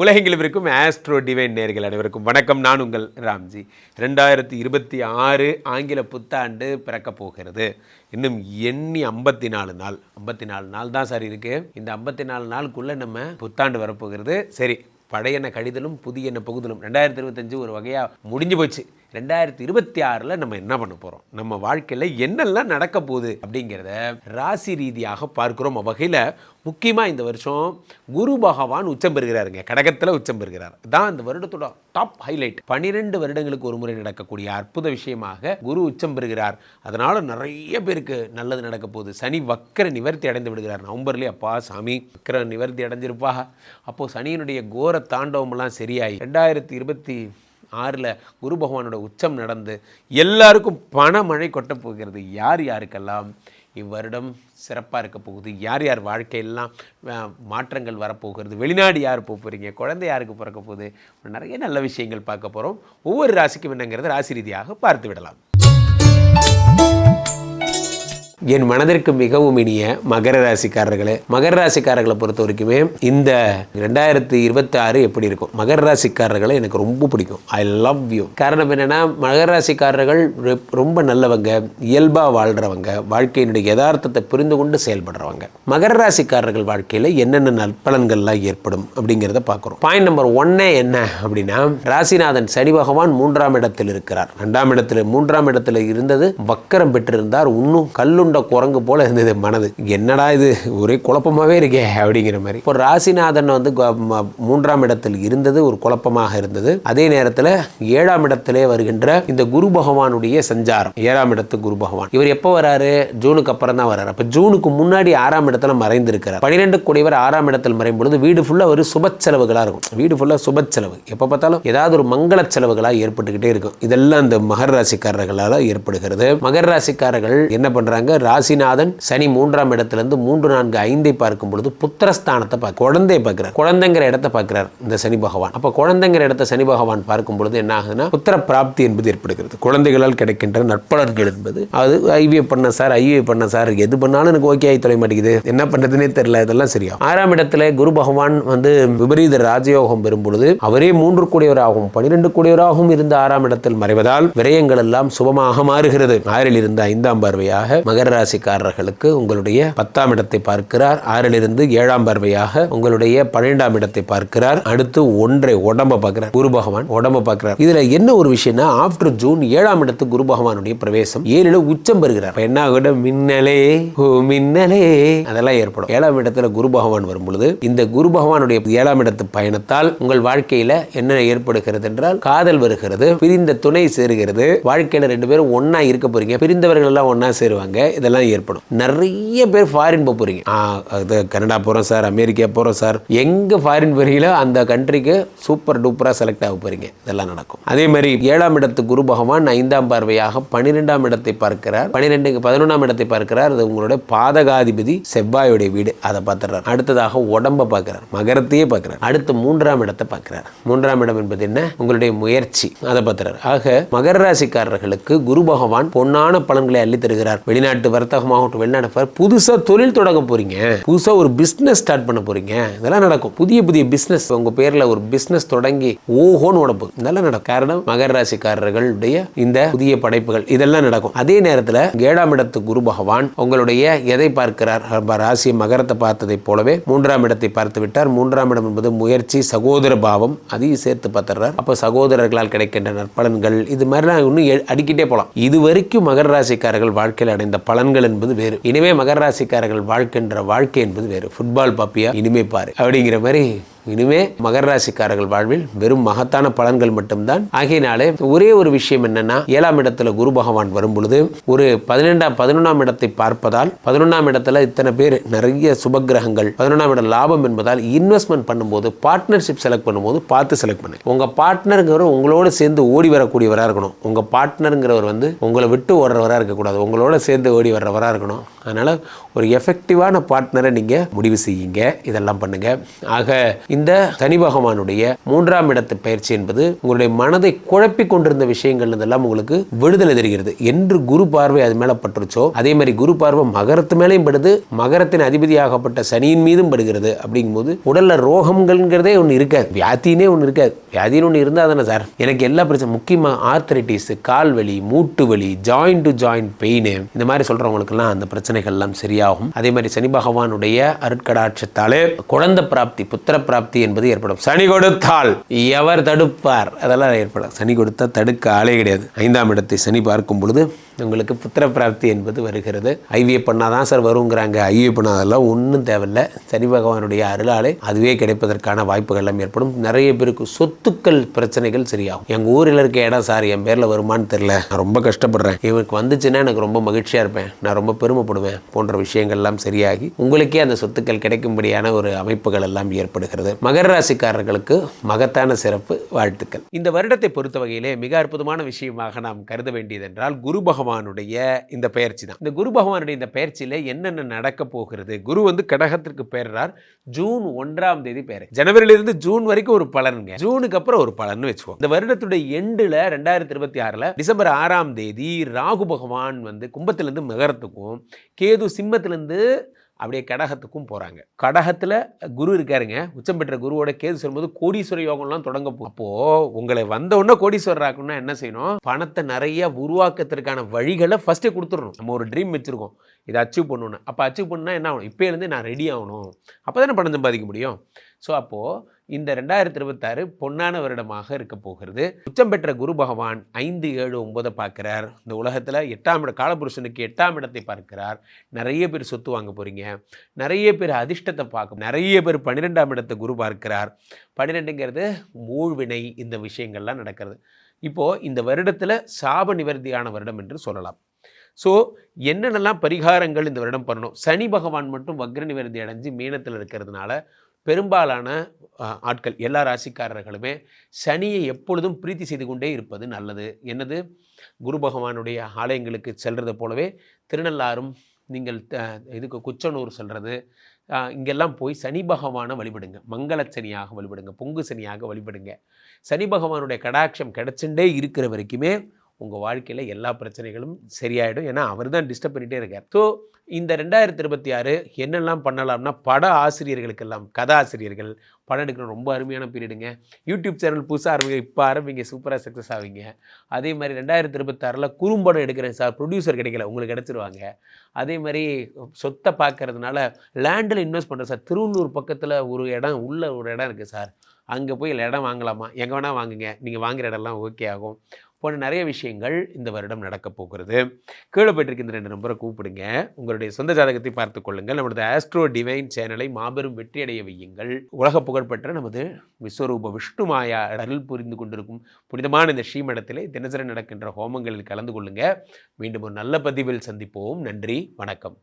உலகெங்கிலும் இருக்கும் astro divine நேர்கள் அனைவருக்கும் வணக்கம். நான் உங்கள் ராம்ஜி. ரெண்டாயிரத்தி இருபத்தி ஆறு ஆங்கில புத்தாண்டு பிறக்கப் போகிறது. இன்னும் எண்ணி ஐம்பத்தி நாலு நாள். ஐம்பத்தி நாலு நாள் தான் சார் இருக்குது இந்த ஐம்பத்தி நாலு நாளுக்குள்ளே நம்ம புத்தாண்டு வரப்போகிறது. சரி பழையன கடிதலும் புதியன புகுதலும். ரெண்டாயிரத்தி இருபத்தஞ்சு ஒரு வகையாக முடிஞ்சு போச்சு. ரெண்டாயிரத்தி இருபத்தி ஆறில் நம்ம என்ன பண்ண போகிறோம் நம்ம வாழ்க்கையில் என்னெல்லாம் நடக்க போகுது அப்படிங்கிறத ராசி ரீதியாக பார்க்குறோம். வகையில் முக்கியமாக இந்த வருஷம் குரு பகவான் உச்சம் பெறுகிறாருங்க. கடகத்தில் உச்சம் பெறுகிறார். தான் இந்த வருடத்தோட டாப் ஹைலைட் பன்னிரெண்டு வருடங்களுக்கு ஒரு முறை நடக்கக்கூடிய அற்புத விஷயமாக குரு உச்சம் பெறுகிறார். அதனால் நிறைய பேருக்கு நல்லது நடக்க போகுது. சனி வக்கர நிவர்த்தி அடைந்து விடுகிறார். நவம்பர்லேயே அப்பா சாமி வக்கர நிவர்த்தி அடைஞ்சிருப்பா. அப்போது சனியினுடைய கோர தாண்டவமெல்லாம் சரியாயி ரெண்டாயிரத்தி இருபத்தி ஆறில் குரு பகவானோட உச்சம் நடந்து எல்லாருக்கும் பணமழை கொட்டப் போகிறது. யார் யாருக்கெல்லாம்? இவ்வருடம் சிறப்பாக இருக்க போகுது. யார் யார் வாழ்க்கையெல்லாம் மாற்றங்கள் வரப்போகிறது வெளிநாடு யார் போக போகிறீங்க குழந்தை யாருக்கு பிறக்க போகுது? நிறைய நல்ல விஷயங்கள் பார்க்க போகிறோம் ஒவ்வொரு ராசிக்கும் என்னங்கிறது ராசி ரீதியாக பார்த்து விடலாம். என் மனதிற்கு மிகவும் இனிய மகர ராசிக்காரர்களே மகர ராசிக்காரர்களை பொறுத்த வரைக்குமே இந்த ரெண்டாயிரத்தி இருபத்தி ஆறு எப்படி இருக்கும்? மகர ராசிக்காரர்களை எனக்கு ரொம்ப பிடிக்கும். ஐ லவ் யூ காரணம் என்னன்னா மகர ராசிக்காரர்கள் ரொ- ரொம்ப நல்லவங்க இயல்பாக வாழ்கிறவங்க வாழ்க்கையினுடைய யதார்த்தத்தை புரிந்து கொண்டு செயல்படுறவங்க. மகர ராசிக்காரர்கள் வாழ்க்கையில் என்னென்ன நற்பலன்கள்லாம் ஏற்படும் அப்படிங்கிறத பார்க்குறோம். பாயிண்ட் நம்பர் ஒன்னே என்ன அப்படின்னா ராசிநாதன் சனி பகவான் மூன்றாம் இடத்தில் இருக்கிறார். ரெண்டாம் இடத்துல மூன்றாம் இடத்துல இருந்தது வக்கரம் பெற்றிருந்தார். இன்னும் கல்லுண்ட குரங்கு போல இருந்தது மனது. என்னடா இது? ஒரே குழப்பமாவே இருக்கே அப்படிங்கிற மாதிரி. இப்போ ராசிநாதன் வந்து மூன்றாம் இடத்தில் இருந்தது ஒரு குழப்பமாக இருந்தது. அதே நேரத்தில் ஏழாம் இடத்திலே வருகின்ற இந்த குரு பகவானுடைய சஞ்சாரம். ஏழாம் இடத்து குரு பகவான். இவர் எப்போ வராரு? ஜூனுக்கு அப்புறம் தான் வராரு. அப்போ ஜூனுக்கு முன்னாடி ஆறாம் இடத்துல மறைந்திருக்கிறார். பன்னிரெண்டு கூடியவர் ஆறாம் இடத்தில் மறையும் பொழுது வீடு ஃபுல்லாக ஒரு சுப செலவுகளாக இருக்கும். வீடு ஃபுல்லாக சுப செலவு. எப்போ பார்த்தாலும் ஏதாவது ஒரு மங்கள செலவுகளாக ஏற்பட்டுக்கிட்டே இருக்கும். இதெல்லாம் இந்த மகர ராசிக்காரர்களால் ஏற்படுகிறது. மகர ராசிக்காரர்கள் என்ன பண்ணுறாங்க ராசிநாதன் சனி மூன்றாம் இடத்திலிருந்து மூன்று நான்கு ஐந்தை பார்க்கும் பொழுது புத்திரஸ்தானத்தை பார்க்க குழந்தையை பார்க்கிறார். குழந்தைங்கிற இடத்தை பார்க்கிறார் இந்த சனி பகவான். அப்போ குழந்தைங்கிற இடத்த சனி பகவான் பார்க்கும் பொழுது என்ன ஆகுதுன்னா புத்திர பிராப்தி என்பது ஏற்படுகிறது. குழந்தைகளால் கிடைக்கின்ற நட்பலன்கள் என்பது அது ஐவிஎஃப் பண்ண சார் ஐவிஎஃப் பண்ண சார் எது பண்ணாலும் எனக்கு ஓகே ஆகி தொலை மாட்டேங்குது. என்ன பண்ணுறதுனே தெரியல இதெல்லாம் சரியா ஆறாம் இடத்துல குரு பகவான் வந்து விபரீத ராஜயோகம் பெறும் பொழுது அவரே மூன்று கூடியவராகவும் பனிரெண்டு கூடியவராகவும் இருந்த ஆறாம் இடத்தில் மறைவதால் விரயங்கள் எல்லாம் சுபமாக மாறுகிறது. ஆறில் இருந்து ஐந்தாம் பார்வையாக மகர ராசிக்காரர்களுக்கு உங்களுடைய பத்தாம் இடத்தை பார்க்கிறார். ஆறிலிருந்து ஏழாம் பார்வையாக உங்களுடைய பன்னிரெண்டாம் இடத்தை பார்க்கிறார். அடுத்து ஒன்றை உடம்ப பார்க்கிறார். குரு பகவான் உடம்ப பார்க்கிறார். இதுல என்ன ஒரு விஷயம்னா ஆஃப்டர் ஜூன் ஏழாம் இடத்து குரு பகவானுடைய பிரவேசம். ஏழில் உச்சம் பெறுகிறார். என்ன ஆகும் மின்னலே மின்னலே. அதெல்லாம் ஏற்படும். ஏழாம் இடத்துல குரு பகவான் வரும் பொழுது இந்த குரு பகவானுடைய ஏழாம் இடத்து பயணத்தால் உங்கள் வாழ்க்கையில என்ன ஏற்படுகிறது என்றால் காதல் வருகிறது பிரிந்த துணை சேருகிறது. வாழ்க்கையில ரெண்டு பேரும் ஒன்னா இருக்க போறீங்க. பிரிந்தவர்கள் எல்லாம் ஒன்னா சேருவாங்க. இதெல்லாம் ஏற்படும். நிறைய பேர் ஃபாரின் போக போகிறீங்க அது கனடா போகிறோம் சார் அமெரிக்கா போகிறோம் சார். எங்கே ஃபாரின் போகிறீங்களோ அந்த கண்ட்ரிக்கு சூப்பர் டூப்பராக செலக்ட் ஆக போகிறீங்க இதெல்லாம் நடக்கும். அதே மாதிரி ஏழாம் இடத்து குரு பகவான் ஐந்தாம் பார்வையாக பன்னிரெண்டாம் இடத்தை பார்க்கிறார். பன்னிரெண்டுக்கு பதினொன்றாம் இடத்தை பார்க்கிறார். அது உங்களுடைய பாதகாதிபதி செவ்வாயுடைய வீடு. அதை பார்த்துறார் அடுத்ததாக உடம்பை பார்க்கிறார். மகரத்தையே பார்க்கிறார். அடுத்து மூன்றாம் இடத்தை பார்க்கிறார். மூன்றாம் இடம் என்பது என்ன? உங்களுடைய முயற்சி. அதை பார்த்துறார் ஆக மகர ராசிக்காரர்களுக்கு குரு பகவான் பொன்னான பலன்களை அள்ளி தருகிறார் வெளிநாட்டு வர்த்தகமாகட்டும் வெளிநாட்டு வர- புதுசா தொழில் தொடங்க போறீங்க. புதுசா ஒரு பிசினஸ் ஸ்டார்ட் பண்ண போறீங்க. இதெல்லாம் நடக்கும். புதிய புதிய பிசினஸ் உங்க பேர்ல ஒரு பிசினஸ் தொடங்கி ஓஹோன்னு உடம்பு இதெல்லாம் நடக்கும். காரணம் மகர ராசிக்காரர்களுடைய இந்த புதிய படைப்புகள். இதெல்லாம் நடக்கும். அதே நேரத்தில் ஏழாம் இடத்து குரு பகவான் உங்களுடைய எதை பார்க்கிறார்? ராசி மகரத்தை பார்த்ததைப் போலவே மூன்றாம் இடத்தை பார்த்து விட்டார். மூன்றாம் இடம் என்பது முயற்சி சகோதர பாவம். அதையும் சேர்த்து பார்த்துறார் அப்போ சகோதரர்களால் கிடைக்கின்ற நற்பலன்கள் இது மாதிரிலாம் இன்னும் அடிக்கிட்டே போகலாம் இது வரைக்கும் மகர ராசிக்காரர்கள் வாழ்க்கையில் அடைந்த பலன்கள் என்பது வேறு. இனிமே மகர ராசிக்காரர்கள் வாழ்க்கின்ற வாழ்க்கை என்பது வேறு. ஃபுட்பால் பாப்பியா இனிமே பாரு. அப்படிங்கிற மாதிரி இனிமே மகர ராசிக்காரர்கள் வாழ்வில் வெறும் மகத்தான பலன்கள் மட்டும்தான். ஆகையினாலே ஒரே ஒரு விஷயம் என்னன்னா ஏழாம் இடத்துல குரு பகவான் வரும் பொழுது ஒரு பதினெண்டாம் பதினொன்றாம் இடத்தை பார்ப்பதால் பதினொன்றாம் இடத்துல இத்தனை பேர் நிறைய சுபகிரகங்கள் பதினொன்றாம் இடம் லாபம் என்பதால் இன்வெஸ்ட்மெண்ட் பண்ணும்போது பார்ட்னர்ஷிப் செலக்ட் பண்ணும்போது பார்த்து செலக்ட் பண்ணு. உங்க பார்ட்னருங்கிறவர் உங்களோட சேர்ந்து ஓடி வரக்கூடியவராக இருக்கணும். உங்க பார்ட்னருங்கிறவர் வந்து உங்களை விட்டு ஓடுறவராக இருக்கக்கூடாது. உங்களோட சேர்ந்து ஓடி வர்றவராக இருக்கணும். அதனால ஒரு எஃபெக்டிவான பார்ட்னரை நீங்க முடிவு செய்யுங்க. இதெல்லாம் பண்ணுங்க. ஆக இந்த சனி பகவானுடைய மூன்றாம் இடத்து பயிற்சி என்பது உங்களுடைய மனதை குழப்பி கொண்டிருந்த விஷயங்கள் இதெல்லாம் உங்களுக்கு விடுதலை தெரிகிறது. என்று குரு பார்வை அது மேல பட்டுருச்சோ அதே மாதிரி குரு பார்வை மகரத்து மேலேயும் படுது மகரத்தின் அதிபதியாகப்பட்ட சனியின் மீதும் படுகிறது அப்படிங்கும்போது உடல்ல ரோகங்கள்ங்கிறதே ஒன்று இருக்காது வியாதினே ஒன்று இருக்காது. வியாதின்னு ஒன்று இருந்தால் தானே சார்? எனக்கு எல்லா பிரச்சனை முக்கியமாக ஆர்த்தரைட்டிஸ் கால் வலி மூட்டு வலி ஜாயின் டு ஜாயிண்ட் பெயின் இந்த மாதிரி சொல்கிறவங்களுக்கெல்லாம் அந்த பிரச்சனைகள்லாம் சரியாகும். அதே மாதிரி சனி பகவானுடைய அருட்கடாட்சத்தாலே குழந்தை பிராப்தி புத்திர பிராப்தி என்பது ஏற்படும். சனி கொடுத்தால் எவர் தடுப்பார்? அதெல்லாம் ஏற்படும் சனி கொடுத்தா தடுக்க ஆளே கிடையாது. ஐந்தாம் இடத்தை சனி பார்க்கும் பொழுது உங்களுக்கு புத்திர பிராப்தி என்பது வருகிறது. ஐவிஎஃப் பண்ணால் தான் சார் வருங்கிறாங்க. ஐவிஎஃப் பண்ணாதெல்லாம் ஒன்றும் தேவையில்லை. சனி பகவானுடைய அருளாலே அதுவே கிடைப்பதற்கான வாய்ப்புகள் எல்லாம் ஏற்படும். நிறைய பேருக்கு சொத்துக்கள் பிரச்சனைகள் சரியாகும். எங்கள் ஊரில் இருக்க இடம் சார் என் பேரில் வருமானு தெரில நான் ரொம்ப கஷ்டப்படுறேன். இவருக்கு வந்துச்சுன்னா எனக்கு ரொம்ப மகிழ்ச்சியாக இருப்பேன். நான் ரொம்ப பெருமைப்படுவேன். போன்ற விஷயங்கள்லாம் சரியாகி உங்களுக்கே அந்த சொத்துக்கள் கிடைக்கும்படியான ஒரு அமைப்புகள் எல்லாம் ஏற்படுகிறது. மகர ராசிக்காரர்களுக்கு மகத்தான சிறப்பு வாழ்த்துக்கள். இந்த வருடத்தை பொறுத்த வகையிலே மிக அற்புதமான விஷயமாக நாம் கருத வேண்டியது என்றால் குரு பகவானுடைய இந்த பயிற்சி தான் இந்த குரு பகவானுடைய இந்த பயிற்சியில் என்னென்ன நடக்க போகிறது? குரு வந்து கடகத்திற்கு பெயர்றார் ஜூன் ஒன்றாம் தேதி பேர். ஜனவரியிலிருந்து ஜூன் வரைக்கும் ஒரு பலனுங்க. ஜூனுக்கு அப்புறம் ஒரு பலன் வச்சுக்கோம் இந்த வருடத்துடைய எண்டில் ரெண்டாயிரத்தி இருபத்தி ஆறில் டிசம்பர் ஆறாம் தேதி ராகு பகவான் வந்து கும்பத்திலேருந்து மகரத்துக்கும் கேது சிம்மத்திலேருந்து அப்படியே கடகத்துக்கும் போகிறாங்க கடகத்தில் குரு இருக்காருங்க. உச்சம் பெற்ற குருவோட கேது சொல்லும்போது கோடீஸ்வர யோகம்லாம் தொடங்க போகும் அப்போது உங்களை வந்த உடனே கோடீஸ்வரர் ஆக்கணும்னா என்ன செய்யணும்? பணத்தை நிறைய உருவாக்கத்திற்கான வழிகளை ஃபஸ்ட்டே கொடுத்துடணும். நம்ம ஒரு ட்ரீம் வச்சுருக்கோம். இதை அச்சீவ் பண்ணணும் அப்போ அச்சீவ் பண்ணால் என்ன ஆகணும்? இப்போலேருந்து நான் ரெடி ஆகணும். அப்போ தானே பணம் சம்பாதிக்க முடியும். ஸோ அப்போது இந்த ரெண்டாயிரத்தி இருபத்தாறு பொன்னான வருடமாக இருக்க போகிறது. உச்சம் பெற்ற குரு பகவான் ஐந்து ஏழு ஒன்பதை பார்க்கிறார். இந்த உலகத்தில் எட்டாம் இட காலபுருஷனுக்கு எட்டாம் இடத்தை பார்க்கிறார். நிறைய பேர் சொத்து வாங்க போகிறீங்க நிறைய பேர் அதிர்ஷ்டத்தை பார்க்க நிறைய பேர் பன்னிரெண்டாம் இடத்தை குரு பார்க்கிறார். பன்னிரெண்டுங்கிறது மூழ்வினை இந்த விஷயங்கள்லாம் நடக்கிறது. இப்போது இந்த வருடத்தில் சாப நிவர்த்தியான வருடம் என்று சொல்லலாம். ஸோ என்னென்னலாம் பரிகாரங்கள் இந்த வருடம் பண்ணணும்? சனி பகவான் மட்டும் வக்ர நிவர்த்தி அடைஞ்சு மீனத்தில் இருக்கிறதுனால பெரும்பாலான ஆட்கள் எல்லா ராசிக்காரர்களுமே சனியை எப்பொழுதும் பிரீத்தி செய்து கொண்டே இருப்பது நல்லது. என்னது? குரு பகவானுடைய ஆலயங்களுக்கு செல்கிறது போலவே திருநள்ளாறும் நீங்கள் இதுக்கு குச்சனூர் செல்வது இங்கெல்லாம் போய் சனி பகவானை வழிபடுங்க. மங்கள சனியாக வழிபடுங்க. பொங்கு சனியாக வழிபடுங்க. சனி பகவானுடைய கடாட்சம் கிடச்சுட்டே இருக்கிற வரைக்குமே உங்கள் வாழ்க்கையில் எல்லா பிரச்சனைகளும் சரியாயிடும். ஏன்னா அவர் தான் டிஸ்டர்ப் பண்ணிகிட்டே இருக்கார். ஸோ இந்த ரெண்டாயிரத்தி இருபத்தி ஆறு என்னெல்லாம் பண்ணலாம்னா பட ஆசிரியர்களுக்கெல்லாம் கதாசிரியர்கள் படம் எடுக்கிற ரொம்ப அருமையான பீரியடுங்க. யூடியூப் சேனல் புதுசாக ஆரம்பிங்க இப்போ ஆரம்பிங்க சூப்பராக சக்ஸஸ் ஆவீங்க. அதே மாதிரி ரெண்டாயிரத்தி இருபத்தாறில் குறும்படம் எடுக்கிறேன் சார். ப்ரொடியூசர் கிடைக்கல உங்களுக்கு கிடச்சிருவாங்க. அதே மாதிரி சொத்தை பார்க்கறதுனால லேண்டில் இன்வெஸ்ட் பண்ணுறேன் சார். திருவள்ளூர் பக்கத்தில் ஒரு இடம் உள்ள ஒரு இடம் இருக்குது சார். அங்கே போய் இடம் வாங்கலாமா? எங்கே வேணால் வாங்குங்க. நீங்கள் வாங்குகிற இடம்லாம் ஓகே ஆகும். போன்ற நிறைய விஷயங்கள் இந்த வருடம் நடக்கப் போகிறது. கீழே போயிட்டு இந்த ரெண்டு நம்பரை கூப்பிடுங்க. உங்களுடைய சொந்த ஜாதகத்தை பார்த்து கொள்ளுங்கள். நமது ஆஸ்ட்ரோ டிவைன் சேனலை மாபெரும் வெற்றியடைய வையுங்கள். உலக புகழ்பெற்ற நமது விஸ்வரூப விஷ்ணு மாயா அருள் புரிந்து கொண்டிருக்கும் புனிதமான இந்த ஸ்ரீமடத்திலே தினசரி நடக்கின்ற ஹோமங்களில் கலந்து கொள்ளுங்க. மீண்டும் ஒரு நல்ல பதிவில் சந்திப்போம். நன்றி. வணக்கம்.